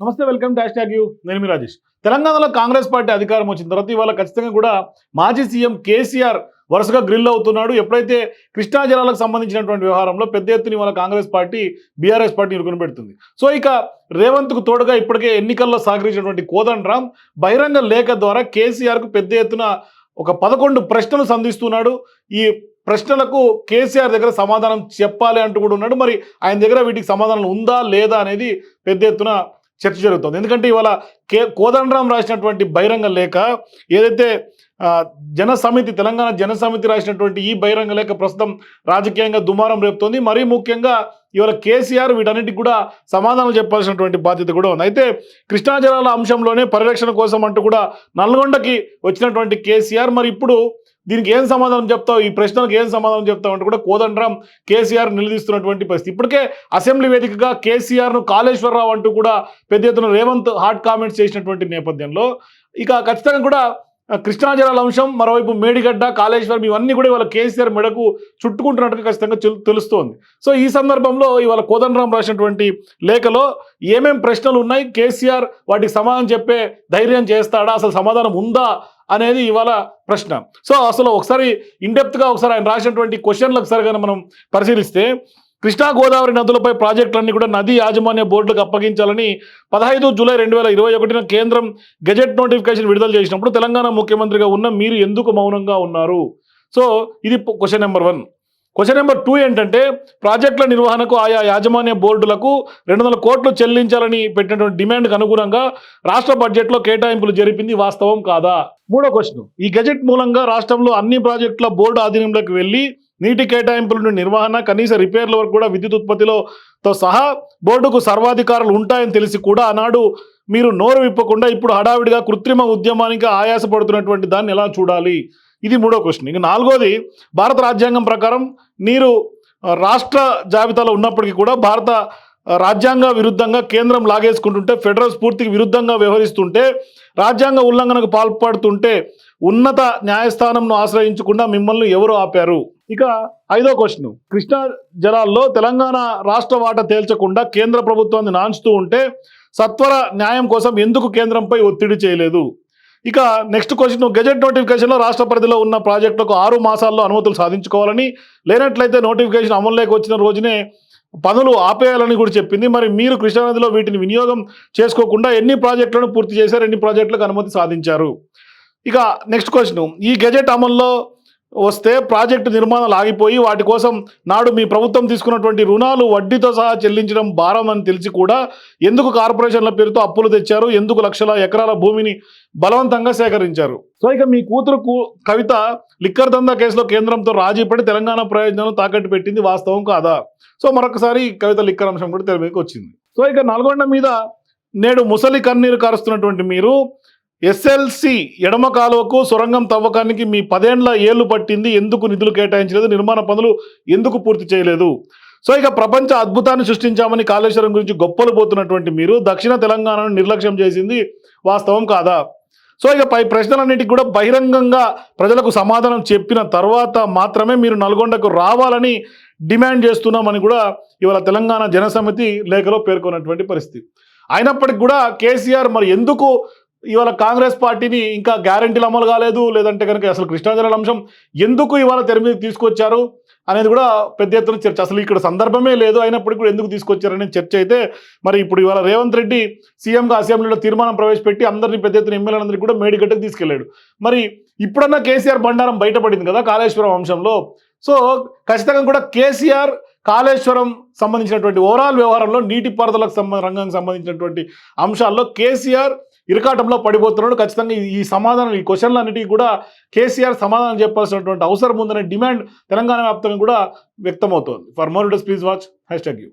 నమస్తే welcome dash tag you. నేను మీ రాజేష్. తెలంగాణలో కాంగ్రెస్ పార్టీ అధికారం వచ్చిన తర్వాత ఇవాళ ఖచ్చితంగా కూడా మాజీ సీఎం కేసీఆర్ వరుసగా గ్రిల్ అవుతున్నాడు. ఎప్పుడైతే కృష్ణా జలాలకు సంబంధించినటువంటి వ్యవహారంలో పెద్ద ఎత్తున ఇవాళ కాంగ్రెస్ పార్టీ బీఆర్ఎస్ పార్టీ ఇరుకుని పెడుతుంది. సో ఇక రేవంత్కు తోడుగా ఇప్పటికే ఎన్నికల్లో సహకరించినటువంటి కోదండరామ్ బహిరంగ లేఖ ద్వారా కేసీఆర్కు పెద్ద ఎత్తున ఒక పదకొండు ప్రశ్నలు సంధిస్తున్నాడు. ఈ ప్రశ్నలకు కేసీఆర్ దగ్గర సమాధానం చెప్పాలి అంటూ కూడా ఉన్నాడు. మరి ఆయన దగ్గర వీటికి సమాధానం ఉందా లేదా అనేది పెద్ద ఎత్తున చర్చ జరుగుతుంది. ఎందుకంటే ఇవాళ కే కోదండరాం రాసినటువంటి బహిరంగ లేఖ ఏదైతే జనసమితి జన సమితి తెలంగాణ జన సమితి రాసినటువంటి ఈ బహిరంగ లేఖ ప్రస్తుతం రాజకీయంగా దుమారం రేపుతోంది. మరీ ముఖ్యంగా ఇవాళ కేసీఆర్ వీటన్నిటికి కూడా సమాధానం చెప్పాల్సినటువంటి బాధ్యత కూడా ఉంది. అయితే కృష్ణా జలాల అంశంలోనే పరిరక్షణ కోసం అంటూ కూడా నల్గొండకి వచ్చినటువంటి కేసీఆర్ మరి ఇప్పుడు దీనికి ఏం సమాధానం చెప్తావు? ఈ ప్రశ్నలకు ఏం సమాధానం చెప్తావు? అంటే కూడా కోదండరాం కేసీఆర్ నిలదీస్తున్నటువంటి పరిస్థితి. ఇప్పటికే అసెంబ్లీ వేదికగా కేసీఆర్ను కాళేశ్వరరావు అంటూ కూడా పెద్ద ఎత్తున రేవంత్ హాట్ కామెంట్స్ చేసినటువంటి నేపథ్యంలో ఇక ఖచ్చితంగా కూడా కృష్ణా జలాల అంశం మరోవైపు మేడిగడ్డ కాళేశ్వరం ఇవన్నీ కూడా ఇవాళ కేసీఆర్ మెడకు చుట్టుకుంటున్నట్టుగా ఖచ్చితంగా తెలు- తెలుస్తోంది. సో ఈ సందర్భంలో ఇవాళ కోదండరాం రాసినటువంటి లేఖలో ఏమేం ప్రశ్నలు ఉన్నాయి? కేసీఆర్ వాటికి సమాధానం చెప్పే ధైర్యం చేస్తాడా? అసలు సమాధానం ఉందా? అనేది ఇవాళ ప్రశ్న. సో అసలు ఒకసారి ఇండెప్త్గా ఒకసారి ఆయన రాసినటువంటి క్వశ్చన్లు ఒకసారి మనం పరిశీలిస్తే కృష్ణా గోదావరి నదులపై ప్రాజెక్టులన్నీ కూడా నది యాజమాన్య బోర్డులకు అప్పగించాలని పదహైదు జూలై రెండు వేల ఇరవై ఒకటిన కేంద్రం గెజెట్ నోటిఫికేషన్ విడుదల చేసినప్పుడు తెలంగాణ ముఖ్యమంత్రిగా ఉన్న మీరు ఎందుకు మౌనంగా ఉన్నారు? సో ఇది question number one question number two ఏంటంటే ప్రాజెక్టుల నిర్వహణకు ఆయా యాజమాన్య బోర్డులకు రెండు వందల కోట్లు చెల్లించాలని పెట్టినటువంటి డిమాండ్కు అనుగుణంగా రాష్ట్ర బడ్జెట్లో కేటాయింపులు జరిపింది వాస్తవం కాదా? మూడో క్వశ్చన్ ఈ గెజెట్ మూలంగా రాష్ట్రంలో అన్ని ప్రాజెక్టుల బోర్డు ఆధీనంలోకి వెళ్ళి నీటి కేటాయింపుల నుండి నిర్వహణ కనీస రిపేర్ల వరకు కూడా విద్యుత్ ఉత్పత్తిలో తో సహా బోర్డుకు సర్వాధికారులు ఉంటాయని తెలిసి కూడా ఆనాడు మీరు నోరు విప్పకుండా ఇప్పుడు హడావిడిగా కృత్రిమ ఉద్యమానికి ఆయాసపడుతున్నటువంటి దాన్ని ఎలా చూడాలి? ఇది మూడో క్వశ్చన్. ఇక నాలుగోది భారత రాజ్యాంగం ప్రకారం మీరు రాష్ట్ర జాబితాలో ఉన్నప్పటికీ కూడా భారత రాజ్యాంగ విరుద్ధంగా కేంద్రం లాగేసుకుంటుంటే ఫెడరల్ స్ఫూర్తికి విరుద్ధంగా వ్యవహరిస్తుంటే రాజ్యాంగ ఉల్లంఘనకు పాల్పడుతుంటే ఉన్నత న్యాయస్థానంను ఆశ్రయించకుండా మిమ్మల్ని ఎవరు ఆపారు? ఇక ఐదో క్వశ్చన్. కృష్ణా జలాల్లో తెలంగాణ రాష్ట్ర వాటా తేల్చకుండా కేంద్ర ప్రభుత్వాన్ని నాంచుతూ ఉంటే సత్వర న్యాయం కోసం ఎందుకు కేంద్రంపై ఒత్తిడి చేయలేదు? ఇక నెక్స్ట్ క్వశ్చన్. గెజెట్ నోటిఫికేషన్లో రాష్ట్ర పరిధిలో ఉన్న ప్రాజెక్టులకు ఆరు మాసాల్లో అనుమతులు సాధించుకోవాలని లేనట్లయితే నోటిఫికేషన్ అమల్లోకి వచ్చిన రోజునే పనులు ఆపేయాలని కూడా చెప్పింది. మరి మీరు కృష్ణానదిలో వీటిని వినియోగం చేసుకోకుండా ఎన్ని ప్రాజెక్టులను పూర్తి చేశారు? ఎన్ని ప్రాజెక్టులకు అనుమతి సాధించారు? ఇక నెక్స్ట్ క్వశ్చన్. ఈ గెజెట్ అమల్లో వస్తే ప్రాజెక్టు నిర్మాణాలు ఆగిపోయి వాటి కోసం నాడు మీ ప్రభుత్వం తీసుకున్నటువంటి రుణాలు వడ్డీతో సహా చెల్లించడం భారం అని తెలిసి కూడా ఎందుకు కార్పొరేషన్ల పేరుతో అప్పులు తెచ్చారు? ఎందుకు లక్షల ఎకరాల భూమిని బలవంతంగా సేకరించారు? సో ఇక మీ కూతురు కు- కవిత లిక్కర్ దందా కేసులో కేంద్రంతో రాజీ పడి తెలంగాణ ప్రయోజనాలను తాకట్టు పెట్టింది వాస్తవం కాదా? సో మరొకసారి కవిత లిక్కర్ అంశం కూడా తెర వచ్చింది. సో ఇక నల్గొండ మీద నేడు ముసలి కన్నీరు కారుస్తున్నటువంటి మీరు ఎస్ఎల్సి ఎడమ కాలువకు సొరంగం తవ్వకానికి మీ పదేండ్ల ఏళ్ళు పట్టింది ఎందుకు నిధులు కేటాయించలేదు నిర్మాణ పనులు ఎందుకు పూర్తి చేయలేదు? సో ఇక ప్రపంచ అద్భుతాన్ని సృష్టించామని కాళేశ్వరం గురించి గొప్పలు పోతున్నటువంటి మీరు దక్షిణ తెలంగాణను నిర్లక్ష్యం చేసింది వాస్తవం కాదా? సో ఇక పై ప్రశ్నలన్నింటికి కూడా బహిరంగంగా ప్రజలకు సమాధానం చెప్పిన తర్వాత మాత్రమే మీరు నల్గొండకు రావాలని డిమాండ్ చేస్తున్నామని కూడా ఇవాళ తెలంగాణ జనసమితి లేఖలో పేర్కొన్నటువంటి పరిస్థితి. అయినప్పటికీ కూడా కేసీఆర్ మరి ఎందుకు ఇవాళ కాంగ్రెస్ పార్టీని ఇంకా గ్యారంటీలు అమలు కాలేదు లేదంటే కనుక అసలు కృష్ణా అంశం ఎందుకు ఇవాళ తెర మీద తీసుకొచ్చారు అనేది కూడా పెద్ద ఎత్తున చర్చ. అసలు ఇక్కడ సందర్భమే లేదు అయినప్పటికీ కూడా ఎందుకు తీసుకొచ్చారనే చర్చ అయితే మరి ఇప్పుడు ఇవాళ రేవంత్ రెడ్డి సీఎంగా అసెంబ్లీలో తీర్మానం ప్రవేశపెట్టి అందరినీ పెద్ద ఎత్తున ఎమ్మెల్యేలందరికీ కూడా మేడిగడ్డకు తీసుకెళ్ళాడు మరి ఇప్పుడన్నా కేసీఆర్ బండారం బయటపడింది కదా కాళేశ్వరం అంశంలో. సో ఖచ్చితంగా కూడా కేసీఆర్ కాళేశ్వరం సంబంధించినటువంటి ఓవరాల్ వ్యవహారంలో నీటిపారుదలకు సంబంధ రంగానికి సంబంధించినటువంటి అంశాల్లో కేసీఆర్ ఇరకాటంలో పడిపోతున్నాడు. ఖచ్చితంగా ఈ- సమాధానం ఈ క్వశ్చన్లన్నిటికీ కూడా కేసీఆర్ సమాధానం చెప్పాల్సినటువంటి అవసరం ఉందనే డిమాండ్ తెలంగాణ వ్యాప్తంగా కూడా వ్యక్తమవుతోంది. For more does please watch hashtag you